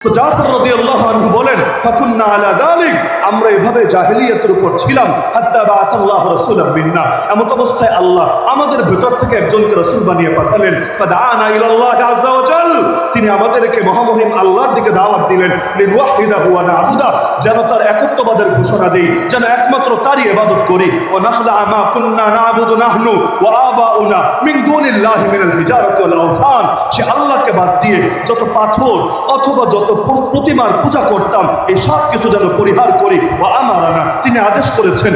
তো জাফর রাদিয়াল্লাহু আনহু বলেন ফাকুন্না আলা যালিক আমরা এভাবে জাহেলিয়াতের উপর ছিলাম, হাত্তা বাআসাল্লাহু রাসূলাম মিন্না। এমন অবস্থায় আল্লাহ আমাদের ভেতর থেকে একজনকে রাসূল বানিয়ে পাঠালেন। তিনি আমাদেরকে মহামহিম আল্লাহর দিকে দাওয়াত দিলেন যেন তার একত্ববাদের ঘোষণা দেই, যেন একমাত্র তারই ইবাদত করি। ওয়া নাখলা মা কুন্না না'বুদু নাহনু ওয়া আবাউনা মিন দুনিল্লাহি মিনাল হিজারাতি ওয়াল সে আল্লাহকে বাদ দিয়ে যত পাথর অথবা যত প্রতিমার পূজা করতাম, এই সব কিছু যেন পরিহার করি। ও আমারানা, তিনি আদেশ করেছেন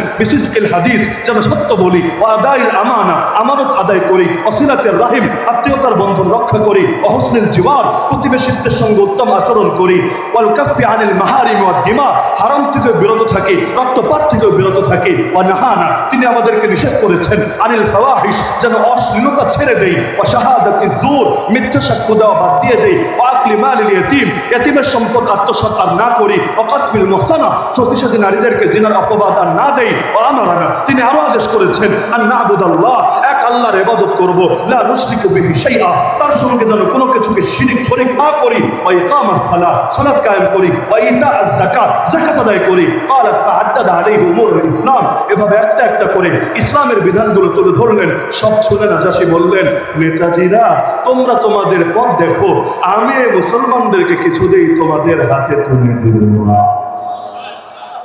হাদিস, যেন সত্য বলি ও আদাইল আমানা, আমানত আদায় করি অসিলাতের রাহিম, আত্মীয়তার বন্ধন রক্ষা করি জিওয়ার প্রতিবেশিত্বের সঙ্গে উত্তম আচরণ করি আনিল মাহারিম ওয়া দিমা, হারাম থেকে বিরত থাকি, রক্তপাত থেকে বিরত থাকি, ওয়া নাহানা, তিনি আমাদেরকে নিষেধ করেছেন, আনিল ফাওয়াহিশ, যেন অশ্লীলতা ছেড়ে দেই শাহাদাতি জুর, মিথ্যা সাক্ষ্য দেওয়া বাদ দিয়ে মালিল ইয়াতীম, ইয়াতীমের সম্পদ আত্মসাৎ আর না করি মুহসানা সতীসাথী নারীদেরকে জিনার অপবাদ আর না দেই ও আমারানা তিনি আরো আদেশ করেছেন আর না আবুদাল্লাহ এক আল্লাহর ইবাদত করব লা নুশরিকু বিহি শাইআ তার সঙ্গে যেন কোনো কিছুকে শিরিক শরীক না করি ওয়া ইকামাস সালাহ সালাত কায়েম করি ওয়া ইতাআজ যাকাত যাকাত আদায় করি قالت فعدد عليه امور ইসলাম এভাবে একটা একটা করে ইসলামের বিধানগুলো তুলে ধরলেন সব শুনে নাজাসি বললেন নেতাজিরা তোমরা তোমাদের পথ দেখো আমি এই মুসলমানদেরকে কিছুতেই তোমাদের হাতে তুলে দেব না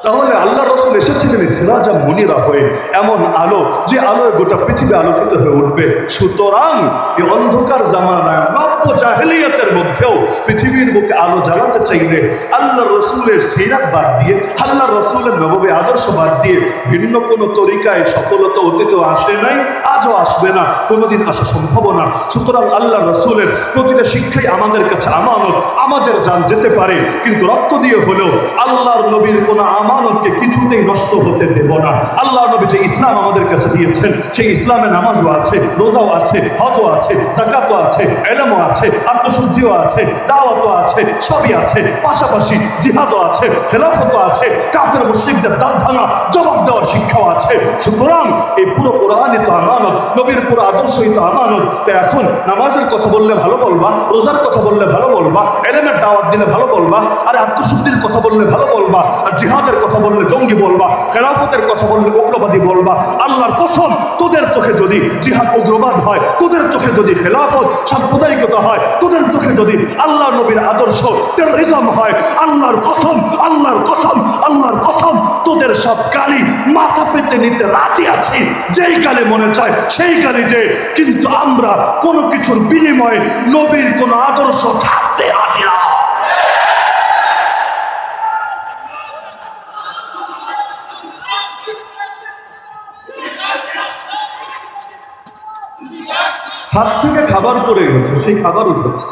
তাহলে আল্লাহ রসুল এসেছিলেন সিরাজা মনিরা হয়ে এমন আলো যে আলোয় গোটা পৃথিবী আলোকিত হয়ে উঠবে। সুতরাং এই অন্ধকার জামানায় নব্য জাহেলিয়াতের মধ্যেও পৃথিবীর বুকে আলো জ্বালাতে চাইলে আল্লাহ রসুলের সিরাত বাদ দিয়ে, আল্লাহ রসুলের নবমী আদর্শ বাদ দিয়ে ভিন্ন কোনো তরিকায় সফলতা অতীতেও আসে নাই, আজও আসবে না, কোনোদিন আসা সম্ভব না। সুতরাং আল্লাহ রসুলের প্রতিটা শিক্ষাই আমাদের কাছে আমানত, আমাদের যান যেতে পারে, কিন্তু রক্ত দিয়ে হলেও আল্লাহর নবীর কোনো আমানতকে কিছুতেই নষ্ট হতে দেব না। আল্লাহ নবী যে ইসলাম আমাদের কাছে দিয়েছেন, সেই ইসলামে নামাজও আছে, রোজাও আছে, হজও আছে জাকাতও আছে, এলমও আছে, আত্মশুদ্ধিও আছে, দাওয়াতও আছে, সবই আছে। পাশাপাশি জিহাদও আছে, খেলাফতও আছে, কাফের মুশ্রিকদের দাঁত ভাঙা জবাব দেওয়ার শিক্ষাও আছে। সুতরাং এই পুরো কোরআনই তো আমানত, নবীর পুরো আদর্শই তো আমানত। তো এখন নামাজের কথা বললে ভালো বলবা, রোজার কথা বললে ভালো বলবা, এলেমের দাওয়াত দিলে ভালো বলবা, আর আত্মশুদ্ধির কথা বললে ভালো বলবা, আর জিহাদের কথা বললে জঙ্গি বলবা, খেলাফতের কথা বললে উগ্রবাদী বলবা, আল্লাহর কসম, তোদের চোখে যদি জিহাদ উগ্রবাদ হয়, তোদের চোখে যদি খেলাফত সাম্প্রদায়িকতা হয়, তোদের চোখে যদি আল্লাহ নবীর আদর্শ টেরোরিজম হয়, আল্লাহর কসম আল্লাহর কসম আল্লাহর কসম, তোদের সব গালি মাথা পেতে নিতে রাজি আছি। যেই গালি মনে চায়, সেই গালি দে। কিন্তু আমরা কোনো কিছুর বিনিময়ে নবীর কোনো আদর্শ ছাড়তে রাজি না। হাত থেকে খাবার পড়ে গেছে, সেই খাবার উঠাচ্ছে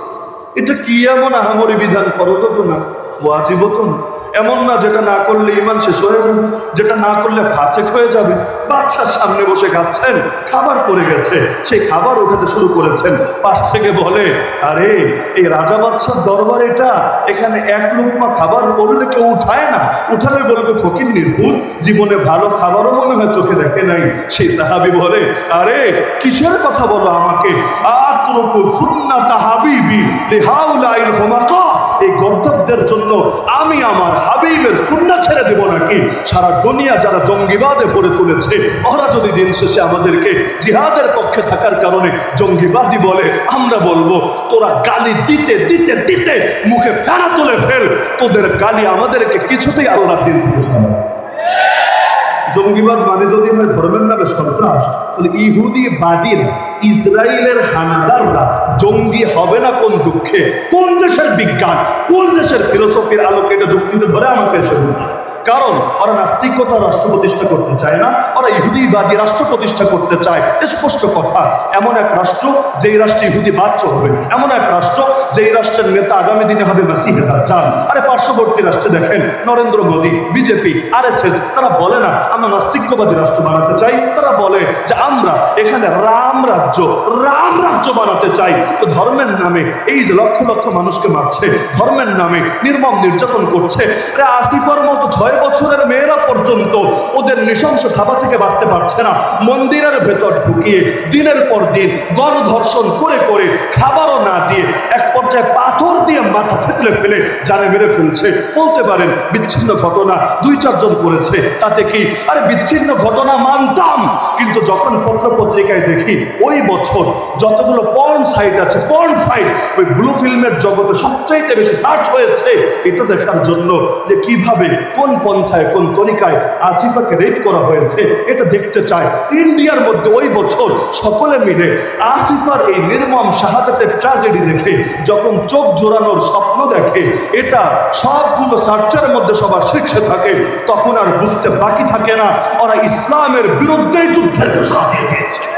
এটা কি এমন আহামরি বিধান খরচও হতো না ওয়াজিব হতো না। এমন না যেটা না করলে ইমান শেষ হয়ে যাবে, যেটা না করলে ফাঁসেক হয়ে যাবে। বাচ্চার সামনে বসে খাচ্ছেন, খাবার পড়ে গেছে। সেই খাবার উঠাতে শুরু করেছেন। পাশ থেকে বলে, আরে, এই রাজা বাদশার দরবার এটা। এখানে এক লুকমা খাবার পড়লে কেউ উঠায় না। উঠালে বলবে, ফকির নির্ভুল, জীবনে ভালো খাবারও মনে হয় চোখে দেখে নাই। সেই সাহাবি বলে, আরে, কিসের কথা বলো আমাকে? আতরকু সুন্নাত হাবিবি লিহাউলাইল হুমাকা। এই গন্তব্যের জন্য আমি আমার হাবিবের সুন্না ছেড়ে দেব নাকি সারা দুনিয়া যারা জঙ্গিবাদে ভরে তুলেছে, ওরা যদি দিন শেষে আমাদেরকে জিহাদের পক্ষে থাকার কারণে জঙ্গিবাদী বলে, আমরা বলব, তোরা গালি দিতে দিতে দিতে মুখে ফেনা তুলে ফেল, তোদের গালি আমাদেরকে কিছুতেই আল্লাহ দিন থেকে। জঙ্গিবাদ মানে যদি হয় ধর্মের নামে সন্ত্রাস, তাহলে ইহুদি বাদীরা ইসরায়েলের হানাদাররা জঙ্গি হবে না কোন দুঃখে? কোন দেশের বিজ্ঞান, কোন দেশের ফিলোসফির আলোকে এটা যুক্তিতে ধরে আমাকে এসে কারণ ওরা নাস্তিকতা রাষ্ট্র প্রতিষ্ঠা করতে চায় না, ওরা ইহুদিবাদী রাষ্ট্র প্রতিষ্ঠা করতে চায়। স্পষ্ট কথা। এমন এক রাষ্ট্র যেই রাষ্ট্রে ইহুদি বাচ্চ হবে এমন এক রাষ্ট্র যেই রাষ্ট্রের নেতা আগামী দিনে হবে মাসিহে চান। আরে পার্শ্ববর্তী রাষ্ট্রে দেখেন, নরেন্দ্র মোদী, বিজেপি আর তারা বলে না, আমরা নাস্তিক্যবাদী রাষ্ট্র বানাতে চাই। তারা বলে যে আমরা এখানে রাম রাজ্য রাম রাজ্য বানাতে চাই। তো ধর্মের নামে এই যে লক্ষ লক্ষ মানুষকে মারছে, ধর্মের নামে নির্মম নির্যাতন করছে আসিফার মতো ছয় বছরের মেয়েরা পর্যন্ত ওদের নৃশংস ধাবা থেকে বাঁচতে পারছে না। মন্দিরের ভেতর ঢুকিয়ে দিনের পর দিন গণধর্ষণ করে করে খাবারও না দিয়ে এক পর্যায়ে পাথর দিয়ে মাথা থেতলে ফেলে জানে মেরে ফেলছে। বলতে পারেন, বিচ্ছিন্ন ঘটনা দুই চারজন করেছে। তাতে কি? আরে বিচ্ছিন্ন ঘটনা মানতাম। কিন্তু যখন পত্র পত্রিকায় দেখি ওই বছর যতগুলো পর্ন সাইট আছে পর্ন সাইট ওই ব্লু ফিল্মের জগতে সবচাইতে বেশি সার্চ হয়েছে, এটা দেখার জন্য যে কীভাবে, কোন পন্থায় কোন তরিকায় আসিফাকে রেপ করা হয়েছে, এটা দেখতে চায় ইন্ডিয়ার মধ্যে ওই বছর সকলে মিলে আসিফার এই নির্মম শাহাদাতের ট্র্যাজেডি দেখে, যখন চোখ জোড়ানোর স্বপ্ন দেখে, এটা সবগুলো সার্চের মধ্যে সবার শীর্ষে থাকে, তখন আর বুঝতে বাকি থাকে না, ওরা ইসলামের বিরুদ্ধেই যুদ্ধের ঘোষণা দিয়ে দিয়েছে।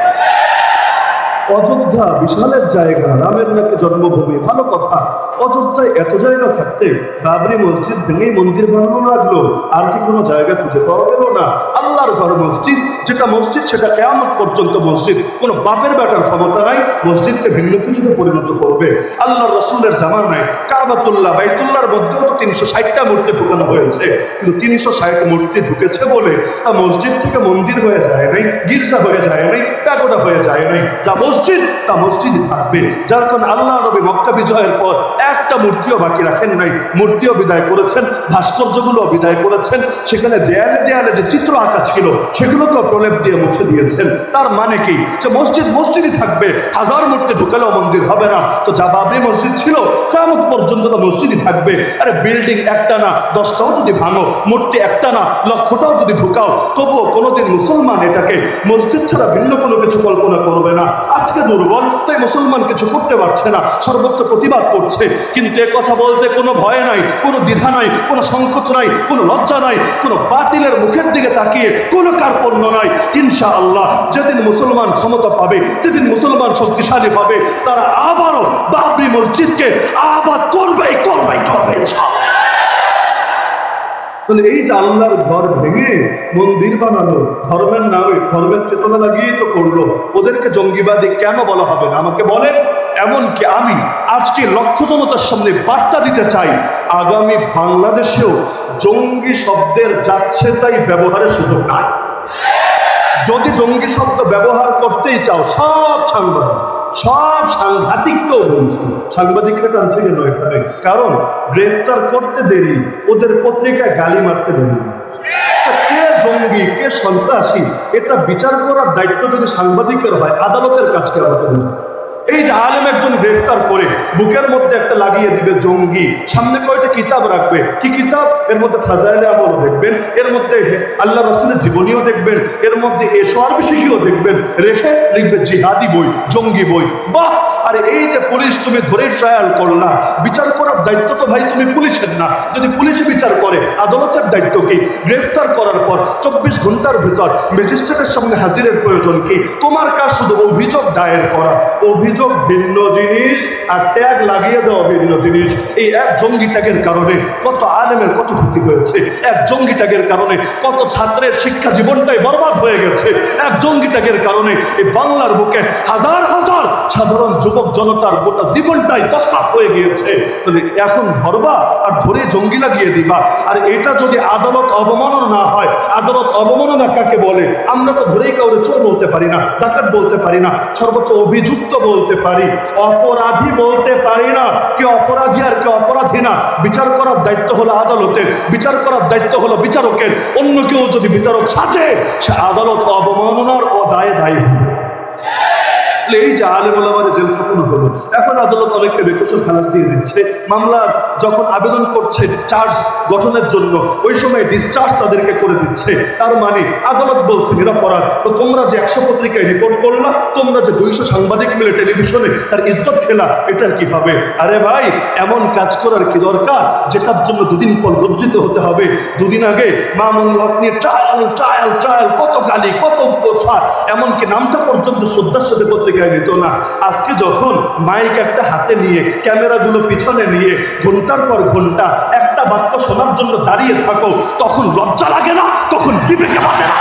অযোধ্যা বিশালের জায়গা, রামের নাকি জন্মভূমি, ভালো কথা। অযোধ্যায় এত জায়গা থাকতে বাবরি মসজিদ ভেঙেই মন্দির বানানো লাগল। আর কি কোনো জায়গা খুঁজে পাওয়া গেল না? আল্লাহর ঘর মসজিদ, যেটা মসজিদ, সেটা কেমন পর্যন্ত মসজিদ। কোনো বাপের বেটার ক্ষমতা নাই, মসজিদকে ভিন্ন কিছুতে পরিণত করবে। আল্লাহ রসুলের জামা নাই কাবাতুল্লাহ বাইতুল্লাহর মধ্যেও তো তিনশো ষাটটা মূর্তি ঢুকানো হয়েছে। কিন্তু তিনশো ষাট মূর্তি ঢুকেছে বলে তা মসজিদ থেকে মন্দির হয়ে যায় নাই, গির্জা হয়ে যায় নাই, প্যাগোডা হয়ে যায় নাই। যা মসজিদ তা মসজিদই থাকবে। যার কারণে আল্লাহ নবী মক্কা বিজয়ের পর একটা মূর্তিও বাকি রাখেন নাই। মূর্তিও বিদায় করেছেন ভাস্কর্যগুলো বিদায় করেছেন। সেখানে দেয়ালে দেয়ালে যে চিত্র আঁকা ছিল, সেগুলোকেও প্রলেপ দিয়ে মুছে দিয়েছেন। তার মানে কি? যে মসজিদ মসজিদই থাকবে, হাজার মূর্তি ঢুকালেও মন্দির হবে না। তো যা বাবরি মসজিদ ছিল কেমন পর্যন্ত তো মসজিদই থাকবে। আরে বিল্ডিং একটা না, দশটাও যদি ভাঙো, মূর্তি একটা না লক্ষটাও যদি ঢুকাও, তবুও কোনোদিন মুসলমান এটাকে মসজিদ ছাড়া ভিন্ন কোনো কিছু কল্পনা করবে না। আজকে দুর্বল, তাই মুসলমান কিছু করতে পারছে না, সর্বোচ্চ প্রতিবাদ করছে কিন্তু এ কথা বলতে কোনো ভয় নাই, কোনো দ্বিধা নাই, কোনো সংকোচ নাই, কোনো লজ্জা নাই, কোনো বাতিলের মুখের দিকে তাকিয়ে কোনো কার্পণ্য নাই ইনশা আল্লাহ যেদিন মুসলমান ক্ষমতা পাবে, যেদিন মুসলমান শক্তিশালী পাবে, তারা আবারও বাবরি মসজিদকে আবাদ করবেই করবেই করবে ইনশাআল্লাহ। তাহলে এই যে আল্লাহর ঘর ভেঙে মন্দির বানানো ধর্মের নামে, ধর্মের চেতনা লাগিয়ে তো করল, ওদেরকে জঙ্গিবাদী কেন বলা হবে না? আমাকে বলেন, এমনকি আমি আজকে লক্ষ্য জনতার সামনে বার্তা দিতে চাই, আগামী বাংলাদেশেও জঙ্গি শব্দের যাচ্ছে তাই ব্যবহারের সুযোগ নাই। যদি জঙ্গি শব্দ ব্যবহার করতেই চাও, সব সাংবাদিক। সব সাংঘাতিককেও বলছি। সাংবাদিকরা টানছে কেন এখানে? কারণ গ্রেফতার করতে দেরি, ওদের পত্রিকায় গালি মারতে দেরি। কে জঙ্গি, কে সন্ত্রাসী, এটা বিচার করার দায়িত্ব যদি সাংবাদিকের হয়, আদালতের বুঝতে হবে। এই যে আলেম একজন গ্রেফতার করে, বুকের মধ্যে একটা লাগিয়ে দিবে জঙ্গি, সামনে কয়টা কিতাব রাখবে? কি কিতাব? এর মধ্যে ফাজাইলে আমল দেখবেন, এর মধ্যে আল্লাহ রসুলের জীবনীও দেখবেন, এর মধ্যে এসোয়ার বিশেষীও দেখবেন, রেখে লিখবে জিহাদি বই, জঙ্গি বই। বাহ! আর এই যে পুলিশ তুমি ধরে ট্রায়াল করলা বিচার করার দায়িত্ব তো ভাই তুমি পুলিশের না। যদি পুলিশ বিচার করে, আদালতের দায়িত্ব কি? গ্রেফতার করার পর চব্বিশ ঘণ্টার ভিতর ম্যাজিস্ট্রেটের সামনে হাজিরের প্রয়োজন কি? তোমার কাজ শুধু অভিযোগ দায়ের করা অভিযোগ ভিন্ন জিনিস আর ট্যাগ লাগিয়ে দেওয়া ভিন্ন জিনিস। এই এক জঙ্গি ট্যাগের কারণে কত আলেমের কত ক্ষতি হয়েছে, এক জঙ্গি ট্যাগের কারণে কত ছাত্রের শিক্ষা জীবনটাই বরবাদ হয়ে গেছে, এক জঙ্গি ট্যাগের কারণে এই বাংলার বুকে হাজার হাজার সাধারণ যুবক জনতার গোটা জীবনটাই তসাফ হয়ে গিয়েছে। তাহলে এখন ধরবা আর ধরে জঙ্গি লাগিয়ে দিবা। আর এটা যদি আদালত অবমাননা না হয়, আদালত অবমাননা কাকে বলে? আমরা তো ধরেই কাউরে চোর বলতে পারি না, ডাকাত বলতে পারি না। সর্বোচ্চ অভিযুক্ত বলতে পারি, অপরাধী বলতে পারি না। কে অপরাধী আর কে অপরাধী না, বিচার করার দায়িত্ব হলো আদালতের, বিচার করার দায়িত্ব হলো বিচারকের। অন্য কেউ যদি বিচারক সাজে, সে আদালত অবমাননার ও দায়ে দায়ী এই যে আলেম ওলামারে জেল খাটানো হলো। এখন আদালত অনেককে বেকসুর খালাস দিয়ে দিচ্ছে। মামলা যখন আবেদন করছে চার্জ গঠনের জন্য, ওই সময় ডিসচার্জ তাদেরকে করে দিচ্ছে। তার মানে আদালত বলছে, নিরাপরাধ। তো তোমরা যে একশো পত্রিকায় রিপোর্ট করলা, তোমরা যে দুইশো সাংবাদিক মিলে টেলিভিশনে তার ইজ্জত খেলা, এটার কি হবে? আরে ভাই, এমন কাজ করার কি দরকার? যেটার জন্য দুদিন পর লজ্জিত হতে হবে। দুদিন আগে মামুন হক নিয়ে ট্রায়াল ট্রায়াল ট্রায়াল কত গালি, কত ছাড় এমনকি নামটা পর্যন্ত শ্রদ্ধার সাথে পত্রিকায় নিত না। আজকে যখন মাইক একটা হাতে নিয়ে, ক্যামেরাগুলো পিছনে নিয়ে, ঘণ্টার পর ঘণ্টা একটা বাক্য শোনার জন্য দাঁড়িয়ে থাকো, তখন লজ্জা লাগে না? তখন বিবেকে বাঁধে না?